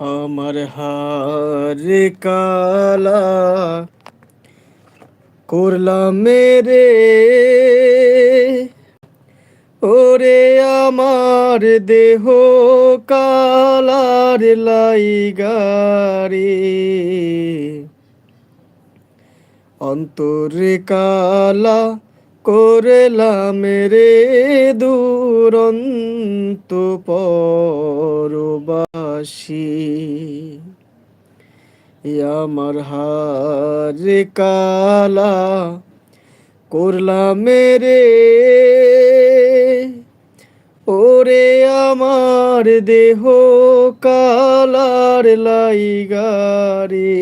আমার হারে কালা করলাম মেরে ওরে আমার দেহ কালার লাইগারে অন্তরে কালা করলাম রে দুরন্ত পরবাসী। আমার হারে কালা করলাম রে। ওরে আমার দেহ কালার লাইগারে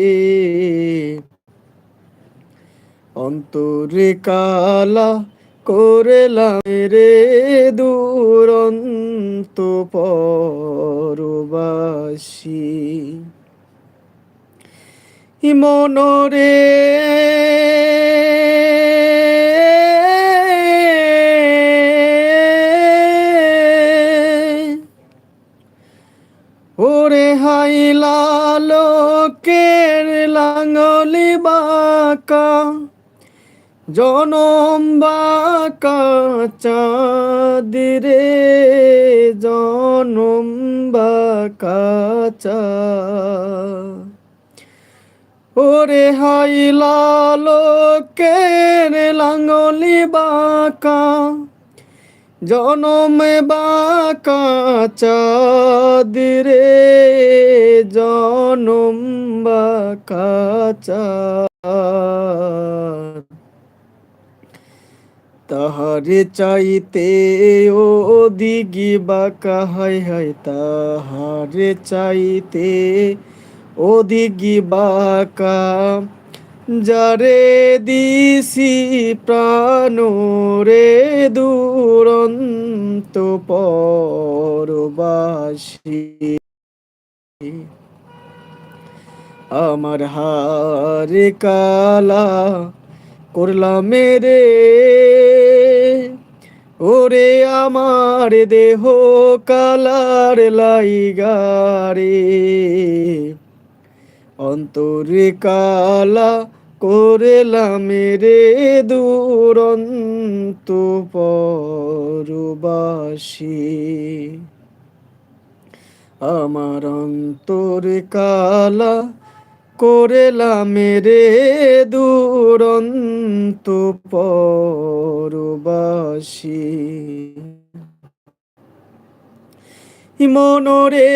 অন্তরে কালা করলাম রে দুরন্ত পরবাসী। মনরে ওরে হাইলা লোকের লাঙলি বাঁকা জনম বাঁকা চাঁদিরে জনম বাঁকা চা ওরে হাইলা লোকের লাঙ্গলি বাঁকা, জনমে বাঁকা চাঁদিরে জনম বাঁকা চাঁদ তাহারে চাইতে ও দিগি বাঁকা হায় হায়? তাহারে চাইতে ও দিগি বাঁকা যারে দিছি প্রাণ রে দুরন্ত পরবাসী। আমার হারে কালা করলাম মেরে ওরে আমার দেহ কালার লাইগারে। অন্তরে কালা করলাম রে দুরন্ত পরবাসী। আমার অন্তরে কালা করলাম রে দুরন্ত পরবাসী। মনরে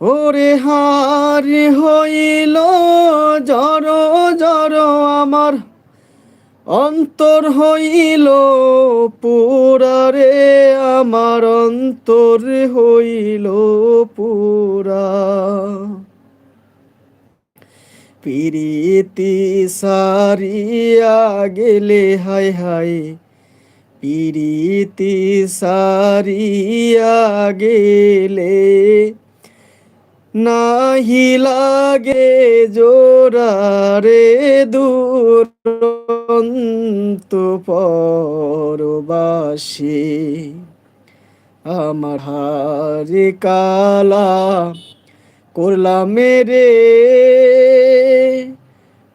ওরে হার হইল জর জর আমার অন্তর হইল পুরারে আমার অন্তর হইল পুরা। পিরিতি সারিয়া গেলে হাই হাই পিরিতি সারিয়া গেলে নাহি লাগে জোরারে দুরন্ত পরবাসী। আমার হারে কালা করলাম মেরে,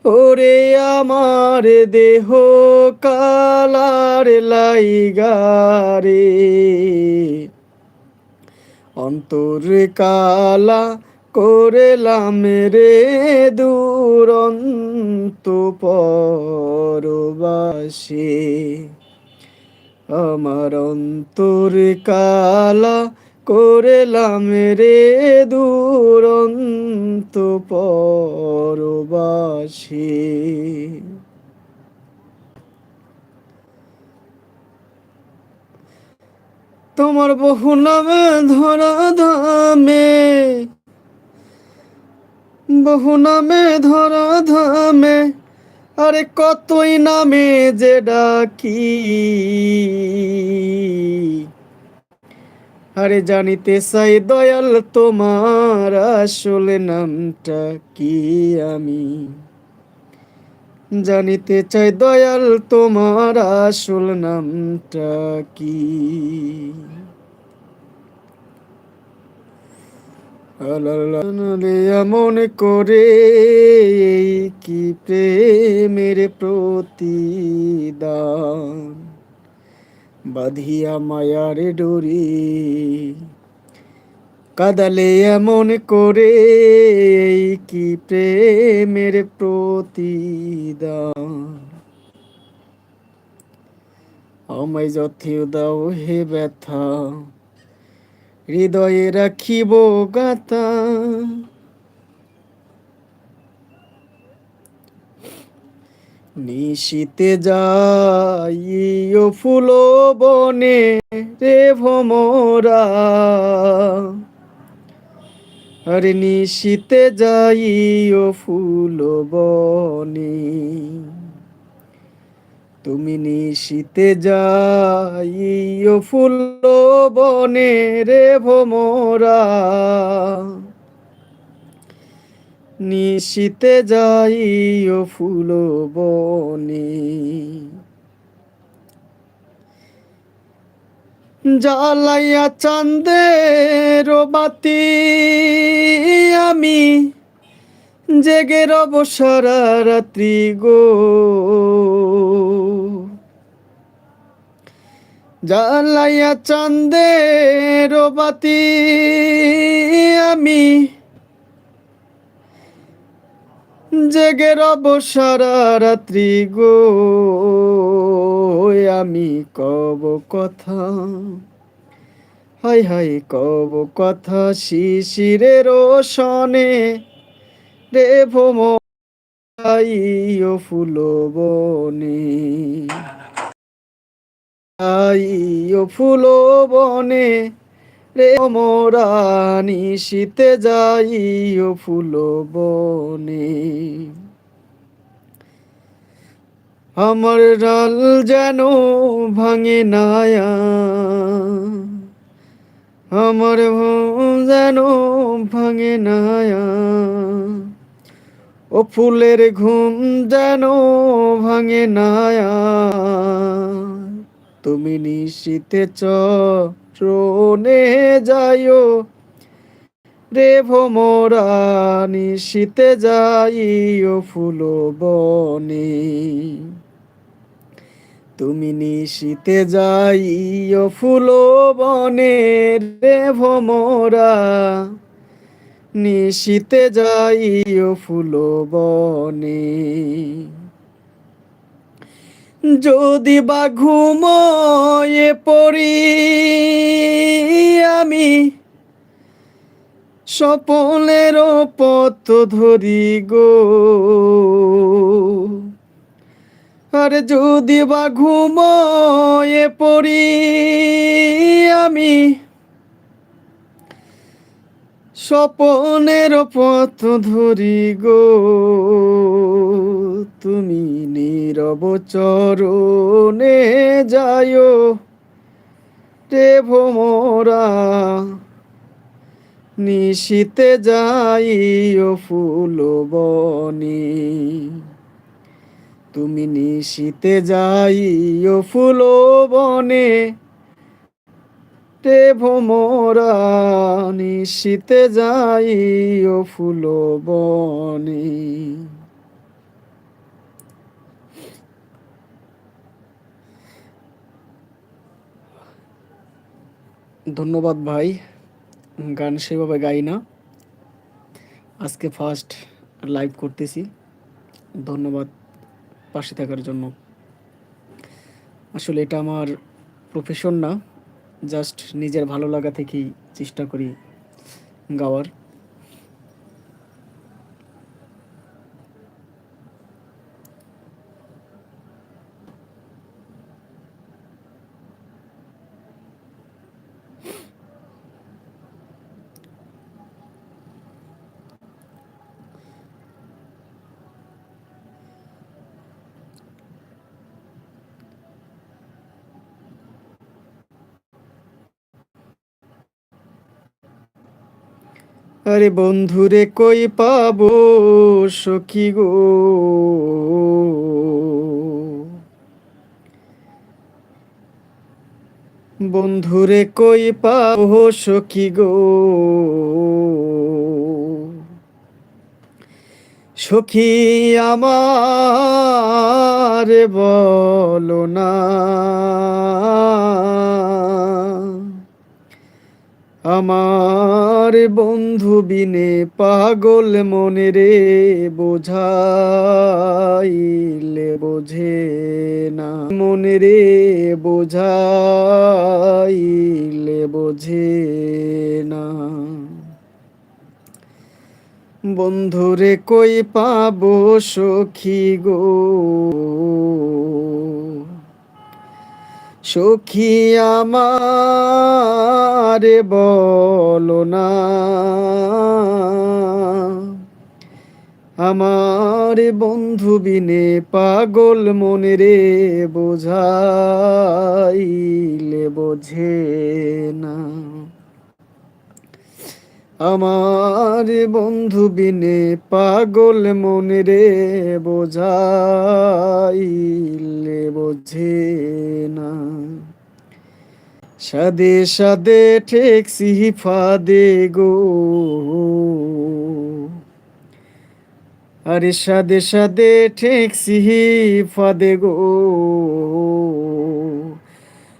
ওরে আমার দেহ কালার লাইগারে অন্তর কালা করলাম রে দুরন্ত পরবাসী। আমার অন্তর কালা করলাম রে দুরন্ত পরবাসী। তোমার বহু নামে ধরা ধামে বহু নামে ধরা ধামে আরে কতই নামে যে ডাকি। আরে জানিতে চাই দয়াল, তোমার আসলে নামটা কি আমি? জানিতে চাই দয়াল, তোমার আসল নামটা কি? এমন করে কি প্রেমের প্রতিদান? বাঁধিয়া মায়ার ডোরি। কাদালে এমন করে কি প্রেমের প্রতিদান? আমায় যথেও দাও হে ব্যথা। হৃদয়ে রাখিব গাতা নিশীতে যাই ও ফুল বনে রে ভমরা আরে নিশীতে যাই ও ফুল বনে। তুমি নিশীতে যাই ও ফুল বনে রে ভমরা। নিশীতে যাই ও ফুল বনে। জ্বালাইয়া চান্দের বাতি আমি জেগে রব সারা রাত্রি গো। জ্বালাইয়া চান্দের বাতি, আমি জেগে রব সারা রাত্রি গো, আমি কব কথা, হাই হাই কব কথা শিশিরের সনে রে ভোম ফুল বনে। ও ফুল বনে রে মোরা নিশীতে যাই ও ফুল বনে। আমার ডাল যেন ভাঙে নায়া আমার যেন ভাঙে নায়া ও ফুলের ঘুম যেন ভাঙে নায়া তুমি নিশীতে চরণে যাইও। রে ভোমরা, নিশীতে যাইও ফুল বনে। তুমি নিশীতে যাইও ফুল বনে, রে ভোমরা। নিশীতে যাইও ফুল বনে। যদি বা ঘুময়ে পড়ি, আমি স্বপনের পথ ধরি গো। আর যদি বা ঘুময়ে পড়ি, আমি স্বপনের পথ ধরি গো। তুমি নীরব চরণে যায় রে ভোমরা, নিশীতে যাই ও ফুল বনি। তুমি নিশীতে যাই ও ফুল বনে রে ভোমরা, নিশীতে যাই ও ফুল বনে। ধন্যবাদ ভাই, গান সেভাবে গাই না। আজকে ফার্স্ট লাইভ করতেছি। ধন্যবাদ পাশে থাকার জন্য। আসলে এটা আমার প্রফেশন না জাস্ট নিজের ভালো লাগা থেকেই চেষ্টা করি গাওয়ার। আরে বন্ধুরে কই পাব সখী গো? বন্ধুরে কই পাব সখী গো? সখী আমার বলো না। আমার বন্ধু বিনে পাগল মনে রে বোঝাইলে বোঝে না মনে রে বোঝাইলে বোঝে না। বন্ধুরে কই পাবো সখী গো? সখী আমার বলো না। আমার বন্ধু বিনে পাগল মনে রে বোঝাইলে বোঝে না। আমার বন্ধু বিনে পাগল মনে রে বোঝাইলে বোঝে না। সাদে সাদে ঠেক ঠেকসি ফাদে গো। আরে সাদে সাদে ঠেক ঠেকসি ফাদে গো।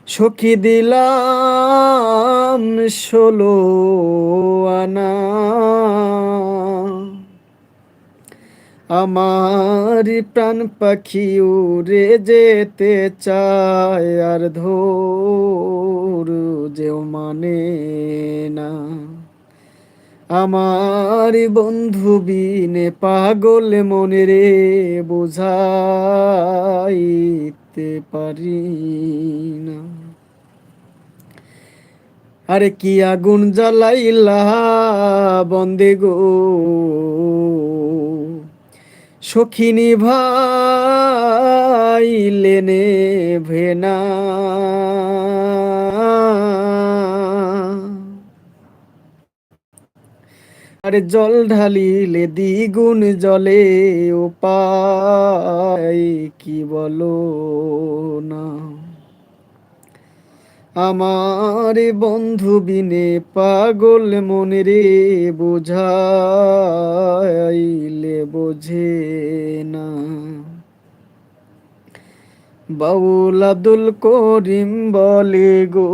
সখী দিলাম ষোলো আনা। আমার প্রাণ পাখি উড়ে যেতে চায় আর ধর যেও মানে না। আমার বন্ধু বিনে পাগল মনে রে বোঝাইতে পারি না। আরে কি আগুন জ্বালাইলা বন্দে গো। সখিনী ভাই লেনে ভেনা। আরে জল ঢালিলে দ্বিগুণ জলে উপায় কি বলো না। আমার বন্ধু বিনে পাগল মনে রে বোঝাইলে বোঝে না। বাউল আব্দুল করিম বলে গো,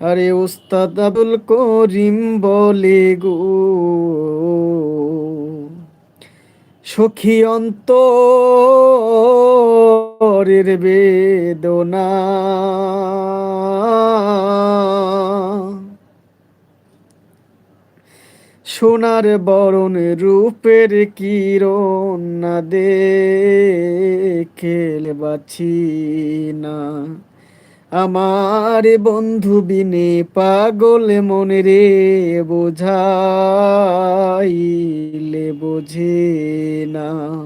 আরে উস্তাদ আব্দুল করিম বলে গো সখী অন্তরের বেদনা। সোনার বরণ রূপের কিরণ না দেখে বাছি না। আমার বন্ধু বিনে পাগল মনে রে বোঝাইলে বোঝে না।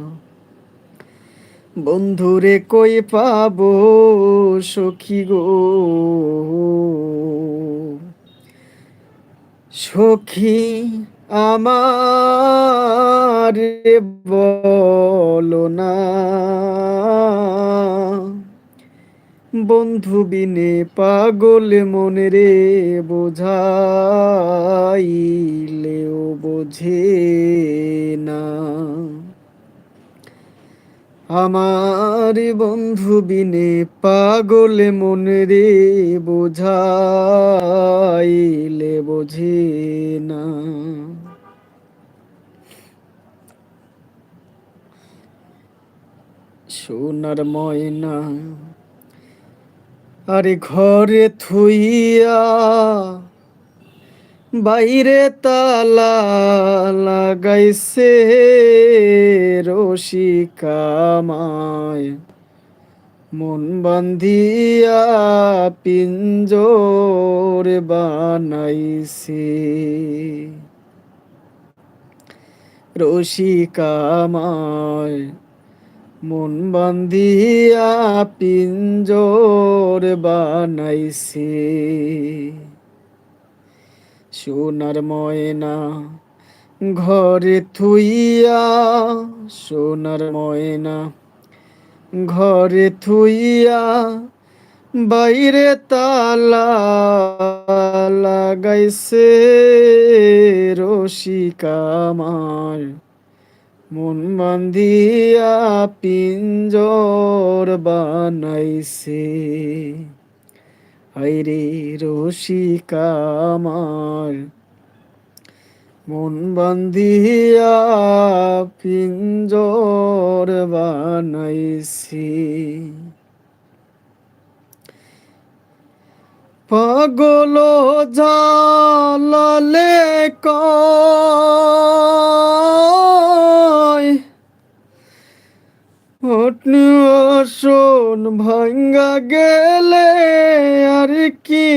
বন্ধুরে কই পাব সখী গো? সখী আমার বলো না। বন্ধু বিনে পাগল মনে রে বোঝাইলেও বোঝে না। আমার বন্ধু বিনে পাগল মনে রে বোঝাইলে বোঝে না। সোনার ময়না আরে ঘরে থুইয়া বাইরে তালা লাগাইছে রশিকামায় মন বান্ধিয়া পিঞ্জোর বানাইছে। রশিকামায় মন বান্ধিয়া পিঞ্জোর বানাইছে। সোনার ময়না ঘরে থুইয়া, সোনার ময়না ঘরে থুইয়া বাইরে তালা লাগাইছে রসিকামার মন বান্ধিয়া পিঞ্জর বানাইছে। হাইরে রসিকামার মন বান্ধিয়া পিঞ্জর বানাইছি। পাগল জালালে কয় আসন ভাঙ্গা গেলে আর কি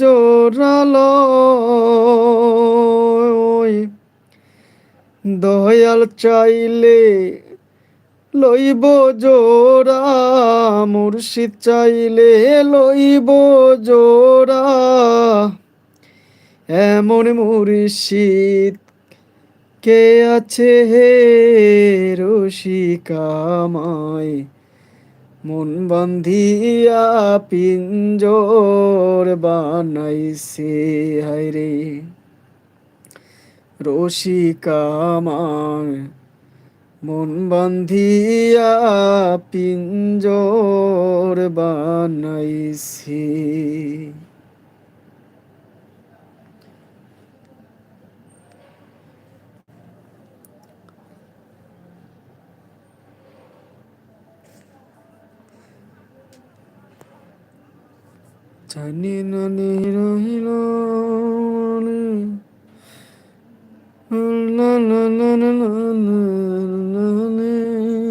জোরালো। দয়াল চাইলে লইব জোড়া, মুর্শিদ চাইলে লইব জোড়া। এমন মুর্শিদ কে আছে হে রসিকামায় মন বান্ধিয়া পিঞ্জোর বানাইছে হাইরে রসিকামার মন বান্ধিয়া পিঞ্জোর বানাইছি। জানি না নি রহিল la la la la la la la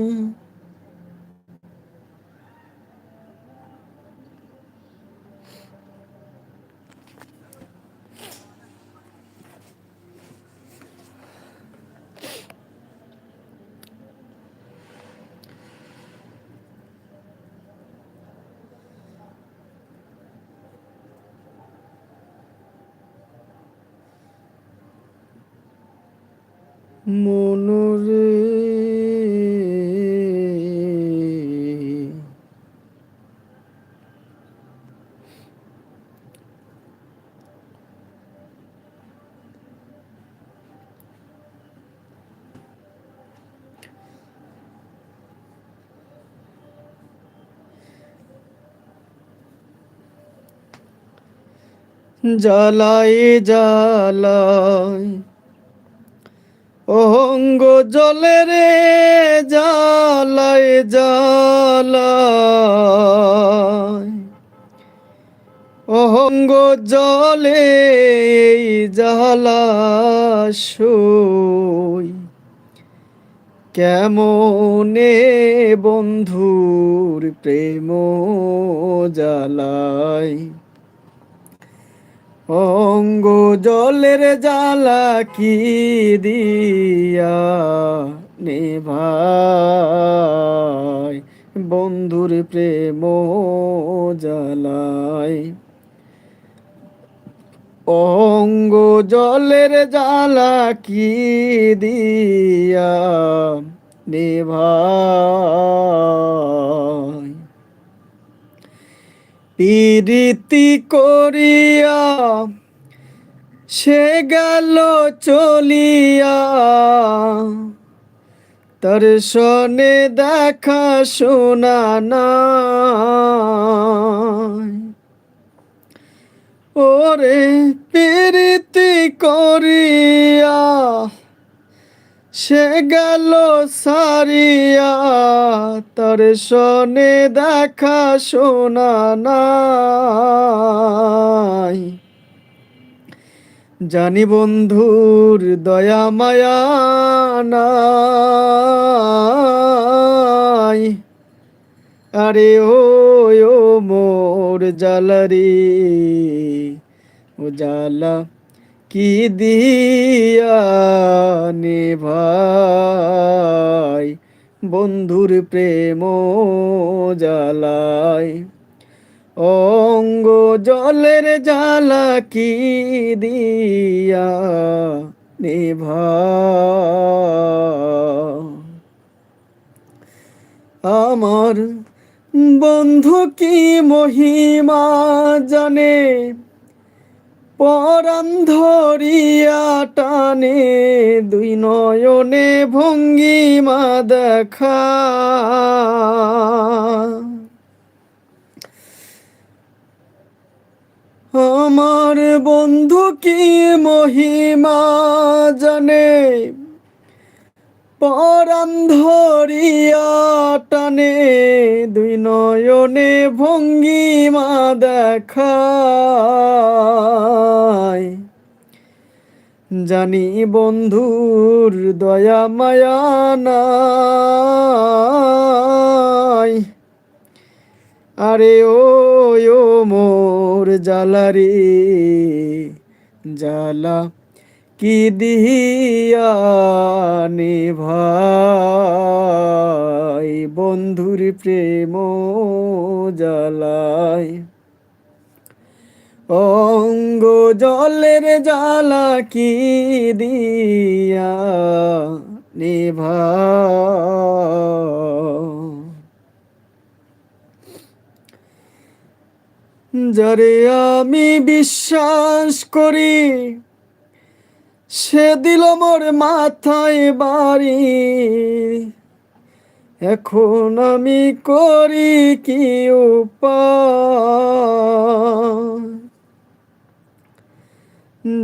মনরে। জ্বালায় জ্বালায় অঙ্গ জলে রে জ্বালায় জ্বালায়। অঙ্গ জলে জ্বালাসই কেমনে বন্ধুর প্রেম জ্বালায়? অঙ্গ জলের জ্বালা কি দিয়া নেভাই? বন্ধুর প্রেম জ্বালায় অঙ্গ জলের জ্বালা কি দিয়া নেভাই? পিরিতি করিয়া সে গেল চলিয়া। তার সনে দেখা শোনা নাই। ওরে পিরিতি করিয়া সে গেল সারিয়া, তার সনে দেখা শোনা নাই। জানি বন্ধুর দয়া, মায়া নাই। আরে ও মোর জালারি, ও জালা কি দিয়া ভাই? বন্ধুর প্রেম জ্বালায় অঙ্গ জলের জ্বালা কি দিয়া নে আমার বন্ধু কি মহিমা জানে? পরাণ ধরিয়া টানে, দুই নয়নে ভঙ্গিমা দেখা। আমার বন্ধু কি মহিমা জানে? পরাণ ধরিয়া টানে, দুই নয়নে ভঙ্গিমা দেখায় জানি বন্ধুর দয়া, মায়া নাই। আরে ও ও মোর জালারে জালা কি দিয়া ভাই? বন্ধুর প্রেম জালায় অঙ্গ জলের জ্বালা কি দিয়া নিভা? যারে আমি বিশ্বাস করি, সে দিল মোর মাথায় বাড়ি। এখন আমি করি কি উপায়?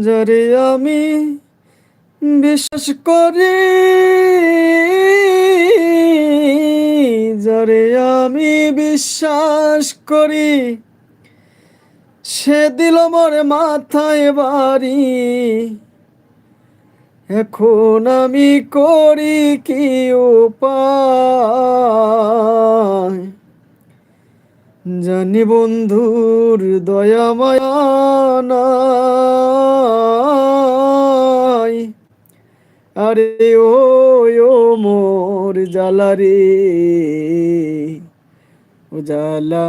যারে আমি বিশ্বাস করি, যারে আমি বিশ্বাস করি, সে দিল মোর মাথায় বাড়ি। এখন আমি করি কি উপায়? জানি বন্ধুর দয়া মায়া আরে ও ও মোর জালারে উজালা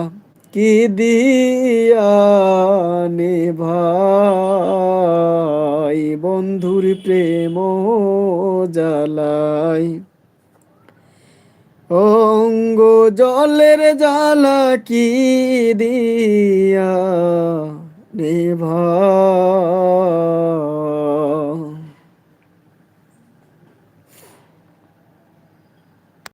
কি দিয়া নে ভাই? বন্ধুর প্রেম জালাই অঙ্গ জলের জ্বালা কি দিয়া নিভা